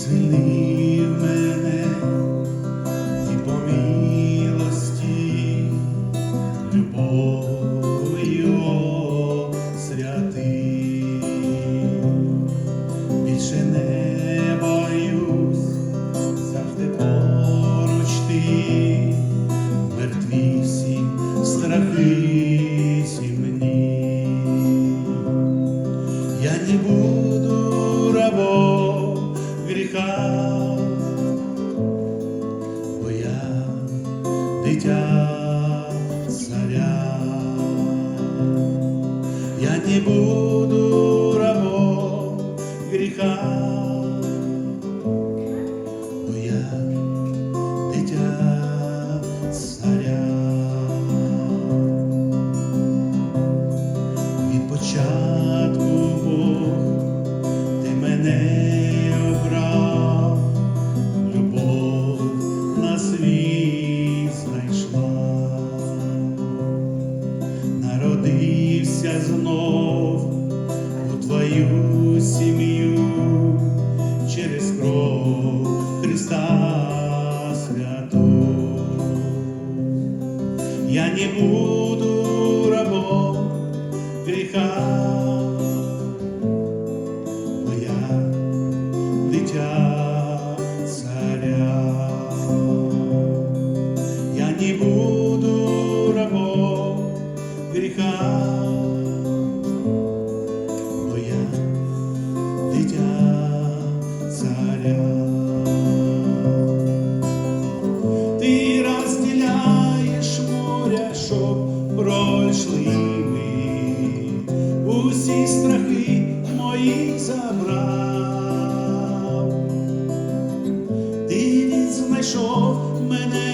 звільнив мене і по милості любов'ю більше не боюсь, завжди поруч мертві всі страхи сім'ї. Я не буду вздихав, бо я дитя царя, я не буду рабом гріха, бо я дитя царя, від початку Бог ти мене. у твою сім'ю через кров Христа святу. Я не буду рабом гріха, бо я дитя царя. Я не буду рабом гріха, Царя. Ти розділяєш моря, щоб пройшли ми, усі страхи мої забрав. Ти відзнайшов мене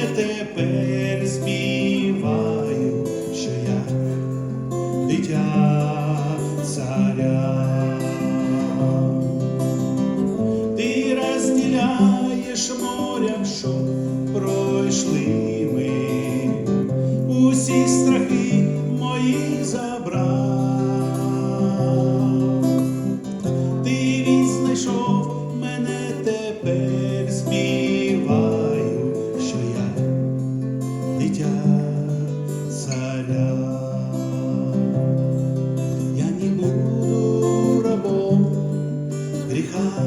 пройшли ми, усі страхи мої забрав. Ти відзнайшов мене тепер співаю, що я дитя царя. Я не буду рабом гріха,